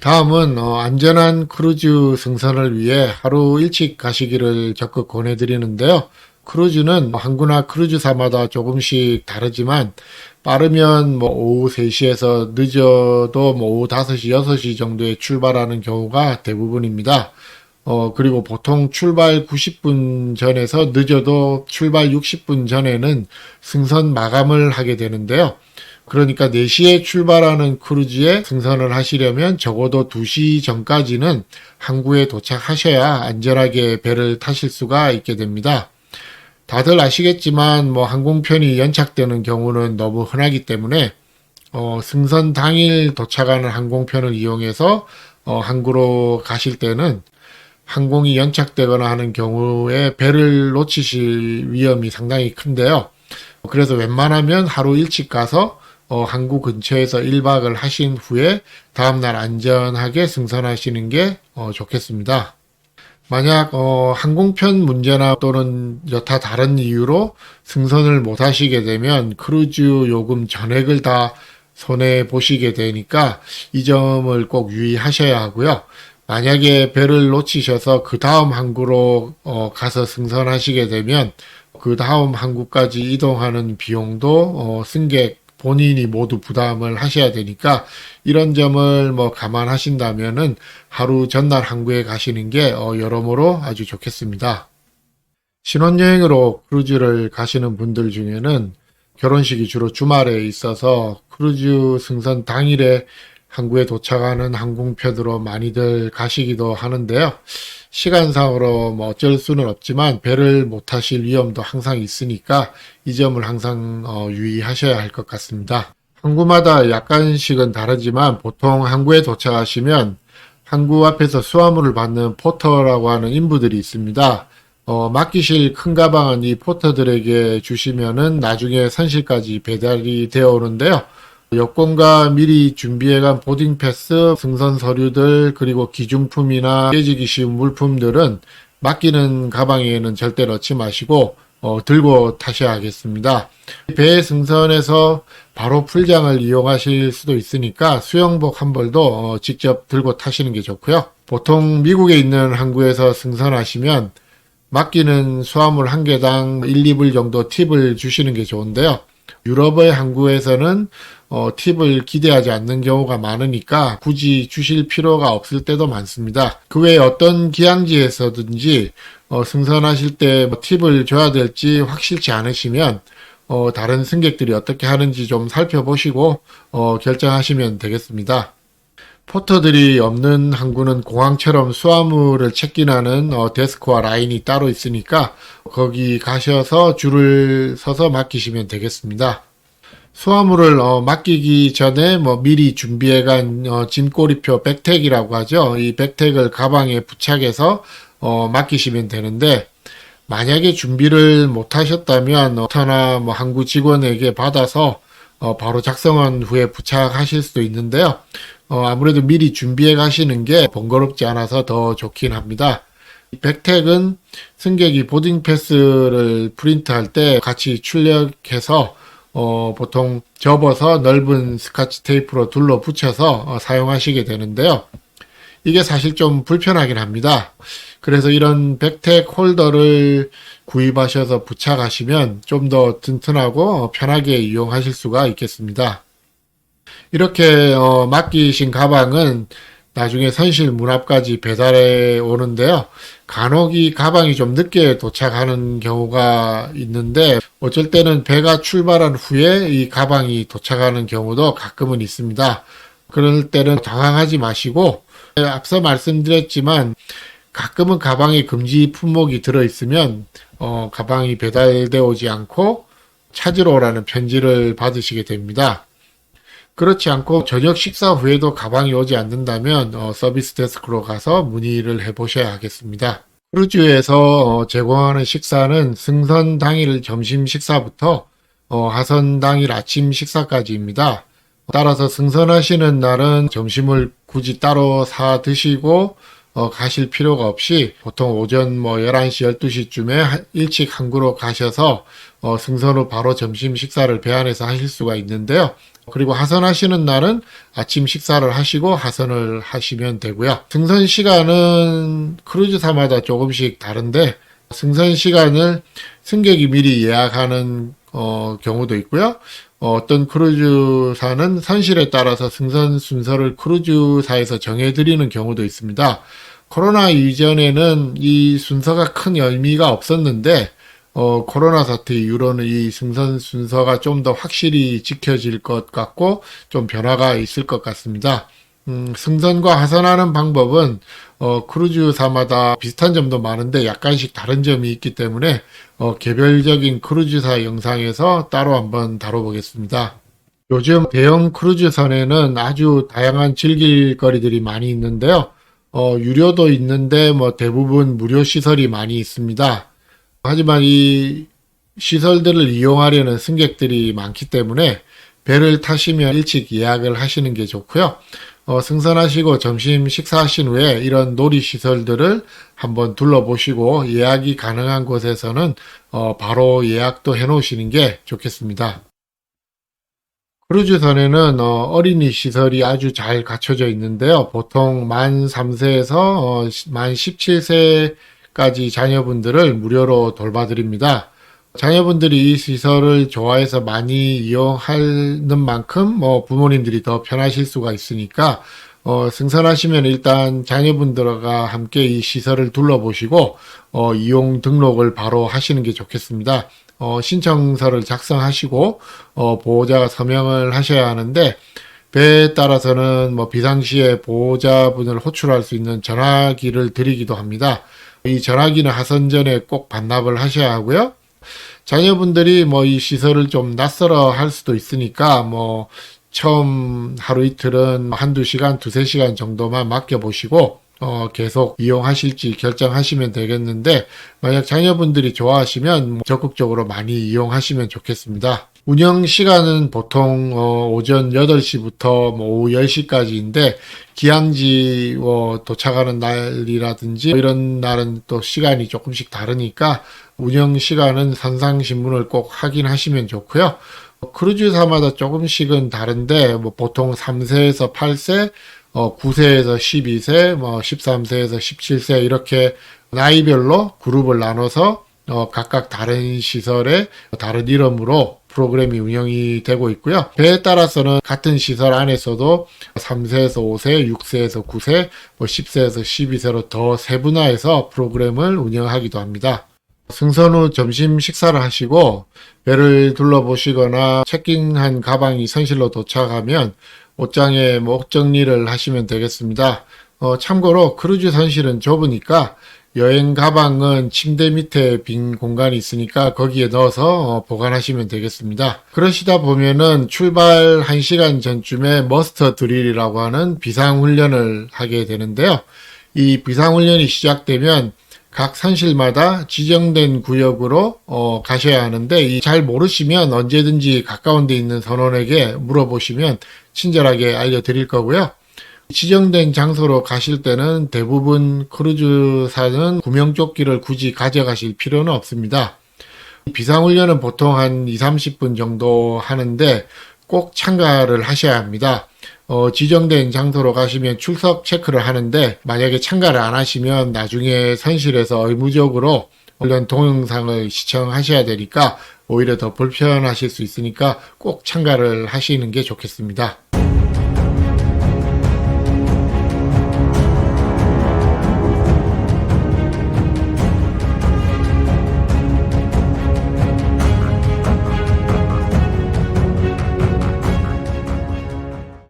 다음은 어, 안전한 크루즈 승선을 위해 하루 일찍 가시기를 적극 권해드리는데요. 크루즈는 항구나 크루즈사마다 조금씩 다르지만 빠르면 뭐 오후 3시에서 늦어도 뭐 오후 5시, 6시 정도에 출발하는 경우가 대부분입니다. 어, 그리고 보통 출발 90분 전에서 늦어도 출발 60분 전에는 승선 마감을 하게 되는데요. 그러니까 4시에 출발하는 크루즈에 승선을 하시려면 적어도 2시 전까지는 항구에 도착하셔야 안전하게 배를 타실 수가 있게 됩니다. 다들 아시겠지만 뭐 항공편이 연착되는 경우는 너무 흔하기 때문에 어, 승선 당일 도착하는 항공편을 이용해서 어, 항구로 가실 때는 항공이 연착되거나 하는 경우에 배를 놓치실 위험이 상당히 큰데요. 그래서 웬만하면 하루 일찍 가서 어, 항구 근처에서 1박을 하신 후에 다음날 안전하게 승선하시는 게 어, 좋겠습니다. 만약 어, 항공편 문제나 또는 여타 다른 이유로 승선을 못 하시게 되면 크루즈 요금 전액을 다 손해 보시게 되니까 이 점을 꼭 유의하셔야 하고요. 만약에 배를 놓치셔서 그 다음 항구로 어, 가서 승선하시게 되면 그 다음 항구까지 이동하는 비용도 어, 승객 본인이 모두 부담을 하셔야 되니까 이런 점을 뭐 감안하신다면은 하루 전날 항구에 가시는 게 어, 여러모로 아주 좋겠습니다. 신혼여행으로 크루즈를 가시는 분들 중에는 결혼식이 주로 주말에 있어서 크루즈 승선 당일에 항구에 도착하는 항공편으로 많이들 가시기도 하는데요. 시간상으로 뭐 어쩔 수는 없지만 배를 못 타실 위험도 항상 있으니까 이 점을 항상 어, 유의하셔야 할 것 같습니다. 항구마다 약간씩은 다르지만 보통 항구에 도착하시면 항구 앞에서 수화물을 받는 포터라고 하는 인부들이 있습니다. 어, 맡기실 큰 가방은 이 포터들에게 주시면은 나중에 선실까지 배달이 되어 오는데요. 여권과 미리 준비해간 보딩 패스, 승선 서류들, 그리고 기중품이나 깨지기 쉬운 물품들은 맡기는 가방에는 절대 넣지 마시고 어, 들고 타셔야 하겠습니다. 배 승선에서 바로 풀장을 이용하실 수도 있으니까 수영복 한 벌도 어, 직접 들고 타시는 게 좋고요. 보통 미국에 있는 항구에서 승선하시면 맡기는 수화물 한 개당 1, 2불 정도 팁을 주시는 게 좋은데요. 유럽의 항구에서는 어, 팁을 기대하지 않는 경우가 많으니까 굳이 주실 필요가 없을 때도 많습니다. 그 외에 어떤 기항지에서든지 어, 승선하실 때 뭐 팁을 줘야 될지 확실치 않으시면 어, 다른 승객들이 어떻게 하는지 좀 살펴보시고 어, 결정하시면 되겠습니다. 포터들이 없는 항구는 공항처럼 수화물을 체킹하는 어, 데스크와 라인이 따로 있으니까 거기 가셔서 줄을 서서 맡기시면 되겠습니다. 수화물을 어, 맡기기 전에 뭐 미리 준비해간 어, 짐꼬리표 백택이라고 하죠. 이 백택을 가방에 부착해서 어, 맡기시면 되는데 만약에 준비를 못 하셨다면 어, 터나 뭐 항구 직원에게 받아서 어, 바로 작성한 후에 부착하실 수도 있는데요. 어, 아무래도 미리 준비해 가시는 게 번거롭지 않아서 더 좋긴 합니다. 백택은 승객이 보딩 패스를 프린트할 때 같이 출력해서 어, 보통 접어서 넓은 스카치 테이프로 둘러 붙여서 어, 사용하시게 되는데요. 이게 사실 좀 불편하긴 합니다. 그래서 이런 백택 홀더를 구입하셔서 부착하시면 좀 더 튼튼하고 편하게 이용하실 수가 있겠습니다. 이렇게 어, 맡기신 가방은 나중에 선실 문 앞까지 배달해 오는데요. 간혹 이 가방이 좀 늦게 도착하는 경우가 있는데 어쩔 때는 배가 출발한 후에 이 가방이 도착하는 경우도 가끔은 있습니다. 그럴 때는 당황하지 마시고 앞서 말씀드렸지만 가끔은 가방에 금지 품목이 들어 있으면 어, 가방이 배달되어 오지 않고 찾으러 오라는 편지를 받으시게 됩니다. 그렇지 않고 저녁 식사 후에도 가방이 오지 않는다면 어, 서비스 데스크로 가서 문의를 해보셔야 하겠습니다. 크루즈에서 어, 제공하는 식사는 승선 당일 점심 식사부터 어, 하선 당일 아침 식사까지입니다. 따라서 승선하시는 날은 점심을 굳이 따로 사 드시고 어, 가실 필요가 없이 보통 오전 뭐 11시, 12시쯤에 일찍 항구로 가셔서 어, 승선 후 바로 점심 식사를 배 안에서 하실 수가 있는데요. 그리고 하선하시는 날은 아침 식사를 하시고 하선을 하시면 되고요. 승선 시간은 크루즈사마다 조금씩 다른데 승선 시간을 승객이 미리 예약하는 어, 경우도 있고요. 어, 떤 크루즈사는 선실에 따라서 승선 순서를 크루즈사에서 정해드리는 경우도 있습니다. 코로나 이전에는 이 순서가 큰 의미가 없었는데 어, 코로나 사태 이후로는 이 승선 순서가 좀 더 확실히 지켜질 것 같고 좀 변화가 있을 것 같습니다. 음, 승선과 하선하는 방법은 어, 크루즈사마다 비슷한 점도 많은데 약간씩 다른 점이 있기 때문에 어, 개별적인 크루즈사 영상에서 따로 한번 다뤄보겠습니다. 요즘 대형 크루즈선에는 아주 다양한 즐길 거리들이 많이 있는데요. 어, 유료도 있는데 뭐 대부분 무료 시설이 많이 있습니다. 하지만 이 시설들을 이용하려는 승객들이 많기 때문에 배를 타시면 일찍 예약을 하시는 게 좋고요. 어, 승선하시고 점심 식사하신 후에 이런 놀이시설들을 한번 둘러보시고 예약이 가능한 곳에서는 어, 바로 예약도 해 놓으시는 게 좋겠습니다. 크루즈선에는 어, 린이 시설이 아주 잘 갖춰져 있는데요. 보통 만 3세에서 어, 만 17세까지 자녀분들을 무료로 돌봐드립니다. 자녀분들이 이 시설을 좋아해서 많이 이용하는 만큼 뭐 부모님들이 더 편하실 수가 있으니까 어, 승선하시면 일단 자녀분들과 함께 이 시설을 둘러보시고 어, 이용 등록을 바로 하시는 게 좋겠습니다. 어, 신청서를 작성하시고 어, 보호자가 서명을 하셔야 하는데 배에 따라서는 뭐 비상시에 보호자분을 호출할 수 있는 전화기를 드리기도 합니다. 이 전화기는 하선 전에 꼭 반납을 하셔야 하고요. 자녀분들이 뭐 이 시설을 좀 낯설어 할 수도 있으니까 뭐 처음 하루 이틀은 한두 시간, 두세 시간 정도만 맡겨보시고 어, 계속 이용하실지 결정하시면 되겠는데, 만약 자녀분들이 좋아하시면 뭐 적극적으로 많이 이용하시면 좋겠습니다. 운영 시간은 보통 어, 오전 8시부터 뭐 오후 10시까지인데 기항지 뭐 도착하는 날이라든지 이런 날은 또 시간이 조금씩 다르니까 운영 시간은 산상신문을 꼭 확인하시면 좋고요. 크루즈사마다 조금씩은 다른데 뭐 보통 3세에서 8세, 어 9세에서 12세, 뭐 13세에서 17세 이렇게 나이별로 그룹을 나눠서 어 각각 다른 시설에 다른 이름으로 프로그램이 운영이 되고 있고요. 배에 따라서는 같은 시설 안에서도 3세에서 5세, 6세에서 9세, 뭐 10세에서 12세로 더 세분화해서 프로그램을 운영하기도 합니다. 승선 후 점심 식사를 하시고 배를 둘러보시거나 체킹한 가방이 선실로 도착하면 옷장에 목 정리를 하시면 되겠습니다. 어, 참고로 크루즈 선실은 좁으니까 여행 가방은 침대 밑에 빈 공간이 있으니까 거기에 넣어서 어, 보관하시면 되겠습니다. 그러시다 보면은 출발 1시간 전쯤에 머스터 드릴이라고 하는 비상훈련을 하게 되는데요. 이 비상훈련이 시작되면 각 산실마다 지정된 구역으로 어, 가셔야 하는데 이잘 모르시면 언제든지 가까운 데 있는 선원에게 물어보시면 친절하게 알려드릴 거고요. 지정된 장소로 가실 때는 대부분 크루즈사는 구명조끼를 굳이 가져가실 필요는 없습니다. 비상훈련은 보통 한 2, 30분 정도 하는데 꼭 참가를 하셔야 합니다. 어, 지정된 장소로 가시면 출석 체크를 하는데 만약에 참가를 안 하시면 나중에 선실에서 의무적으로 훈련 동영상을 시청하셔야 되니까 오히려 더 불편하실 수 있으니까 꼭 참가를 하시는 게 좋겠습니다.